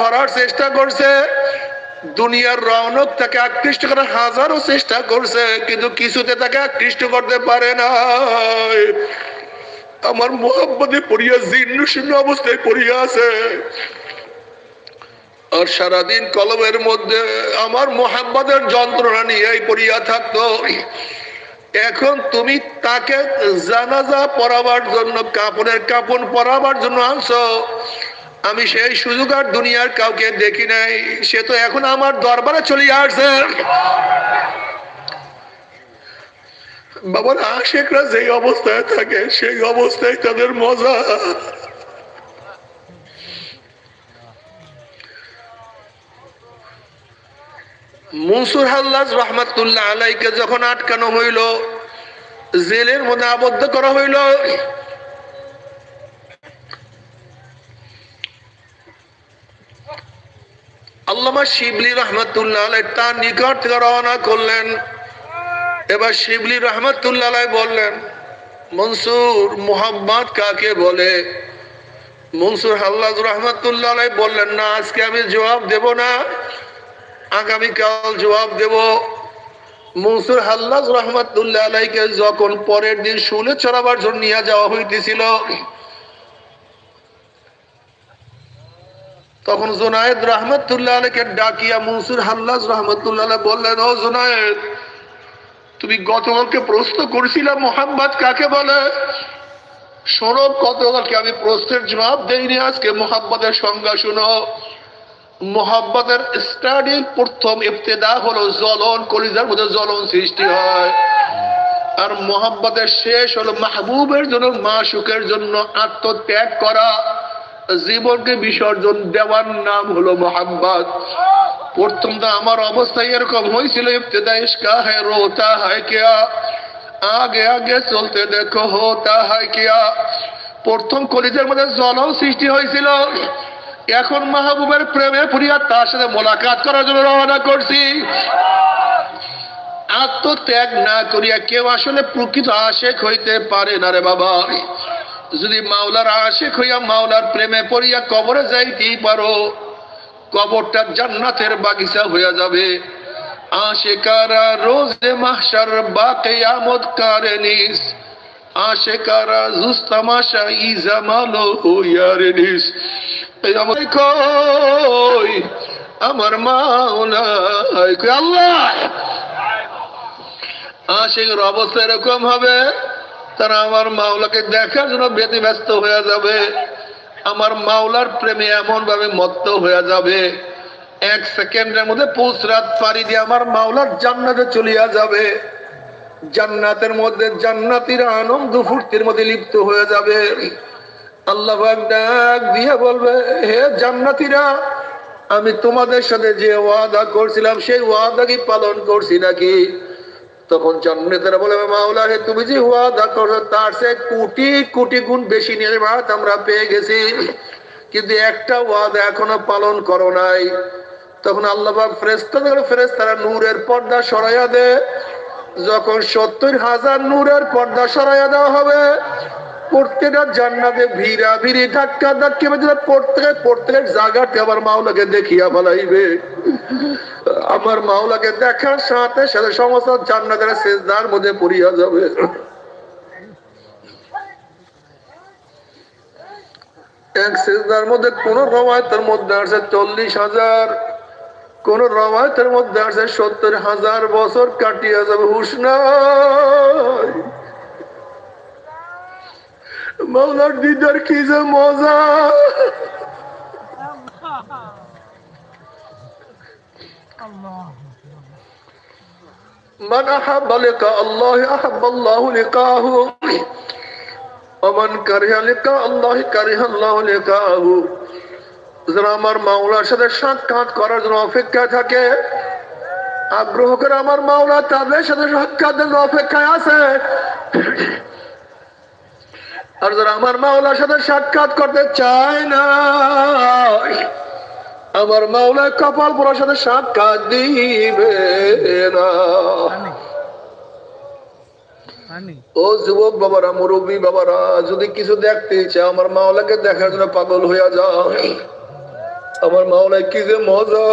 ধরার চেষ্টা করছে। দুনিয়ার রৌনক তাকে আকৃষ্ট করার হাজারো চেষ্টা করছে, কিন্তু কিছুতে তাকে আকৃষ্ট করতে পারে না আমার মোহাম্মদে পড়িয়া, জীর্ণ শীর্ণ অবস্থায় পড়িয়া আছে। আর সারাদিন কলমের মধ্যে আমার মোহাম্মদের যন্ত্রণা নিয়েই পড়িয়া থাকতো। এখন তুমি তাকে জানাজা পরাবার জন্য, কাপড়ের কাপড় পরাবার জন্য আনছো। আমি সেই সুযোগ আর দুনিয়ার কাউকে দেখি নাই। সে তো এখন আমার দরবারে চলে আসছে। বাবার, আশেকরা যেই অবস্থায় থাকে, সেই অবস্থায় তাদের মজা। মনসুর হাল্লাজ রহমাতুল্লাহ আলাইকে যখন আটকানো হইল, জেলের মধ্যে আবদ্ধ করা হইল আল্লামা শিবলি রহমতুল্লাহ তার নিকট থেকে রওনা করলেন। এবার শিবলি রহমতুল্লাহ বললেন, মনসুর মোহাম্মদ কাকে বলে? মনসুর হাল্লাজ রহমতুল্লাহ বললেন, না, আজকে আমি জবাব দেব না। আগামীকাল জবাব দেব। মনসুর হাল্লাজ রহমতুল্লাহ আলাইকে যখন পরের দিন শুলে চড়াবার জন্য নিয়ে যাওয়া হইতেছিল তখন জোনায়েদ রহমতুল্লাহ আলাইকে ডাকিয়া মনসুর হাল্লাজ রহমতুল্লাহ বললেন, ও জোনায়েদ তুমি গতকালকে প্রশ্ন করেছিলাম মোহাম্মদ কাকে বলে? শোনো, গতকালকে আমি প্রশ্নের জবাব দেইনি, আজকে মোহাম্মদের সংজ্ঞা শুনো। মোহাম্মদের স্টাডি প্রথম ইফতেদা হলো জ্বলন, কলিজার মধ্যে জ্বলন সৃষ্টি হয়। আর মোহাম্মদের শেষ হলো মাহবুবের জন্য, মাসুকের জন্য আত্মত্যাগ করা। জীবনকে বিসর্জন দেওয়ার নাম হলো মোহাম্মদ। প্রথম তো আমার অবস্থা এরকম হয়েছিল হ্যাঁ হয় কেয়া। আগে আগে চলতে দেখো, হোতা হয় কিয়া। প্রথম কলিজের মধ্যে জ্বলন সৃষ্টি হয়েছিল। এখন মাহবুবের প্রেমে পুরিয়া তার সাথে মোলাকাত করার জন্য রওনা করছি। আত্মত্যাগ না করিয়া কেউ আসলে প্রকৃত আশেক হইতে পারে না রে বাবা। যদি মাওলার আশেক হইয়া মাওলার প্রেমে পড়িয়া কবরে যাইতেই পারো, কবরটা জান্নাতের বাগিচা হইয়া যাবে। আশেকারা রোজে মাহশার বা কেয়ামত কারেনিস আশেকারা জুস্তামাশা ইজামালো হইয়ারেনিস এই আমার কই, আমার মাওলা আল্লাহ! আশেকের অবস্থা এরকম হবে। তারা আমার মাওলাকে দেখার জন্য বেঁধে ব্যস্ত হয়ে যাবে। আমার মাওলার প্রেমে এমন ভাবে মত্ত হয়ে যাবে। এক সেকেন্ডের মধ্যে পৌঁছ রাত পাড়ি দিয়ে আমার মাওলার জান্নাতে চলিয়া যাবে। জান্নাতের মধ্যে জান্নাতির আনন্দ ফুর্তির মধ্যে লিপ্ত হয়ে যাবে। আল্লাহ ডাক দিয়ে বলবে, হে জান্নাতিরা, আমি তোমাদের সাথে যে ওয়াদা করছিলাম, সেই ওয়াদা কি পালন করছি নাকি? তখন জান্নাতেরা বলে মাওলা হে তুমি যে ওয়াদা করছ তার সে কোটি কোটি গুণ বেশি নির্মাত আমরা পেয়ে গেছি। কিন্তু একটা ওয়াদা এখনও পালন করো নাই। তখন আল্লাহ ফ্রেস্তা ফেরেস্তারা নূরের পর্দা সরাইয়া দে। যখন সত্তর হাজার নূরের পর্দা সরাইয়া দেওয়া হবে, প্রত্যেকটা জান্নাতে ভিড়া ভিড়ি, ধাক্কা ধাক্কি প্রত্যেকের প্রত্যেকের জায়গাতে আবার মাওলাকে দেখিয়া ফেলাইবে। আমার মাওলাকে দেখার সাথে সাথে সমস্ত জান্নাতের শেষদার মধ্যে পড়িয়া যাবে। এক শেষদার মধ্যে কোন রমায়তের মধ্যে আছে চল্লিশ হাজার, কোন রমায়তের মধ্যে আছে সত্তর হাজার বছর কাটিয়া যাবে হুশ মাওলার দিদার কি যে মজা! من أحب لقاء الله أحب الله لقاءه ومن كره لقاء الله كره الله لقاءه যারা আমার মাওলার সাথে সাক্ষাৎ করার জন্য অপেক্ষা থাকে আগ্রহ করে আমার মাওলা তাদের সাথে সাক্ষাৎ জন্য অপেক্ষায় আছে আর যারা আমার মাওলার সাথে সাক্ষাৎ করতে চায় না আমার মাওলা কপাল পড়ার সাথে সাক্ষাৎ দিবে না। ও যুবক বাবারা মুরব্বী বাবারা যদি কিছু দেখতে চায় আমার মাওলাকে দেখার জন্য পাগল হইয়া যায় আমার মাওলায় কি যে মজা।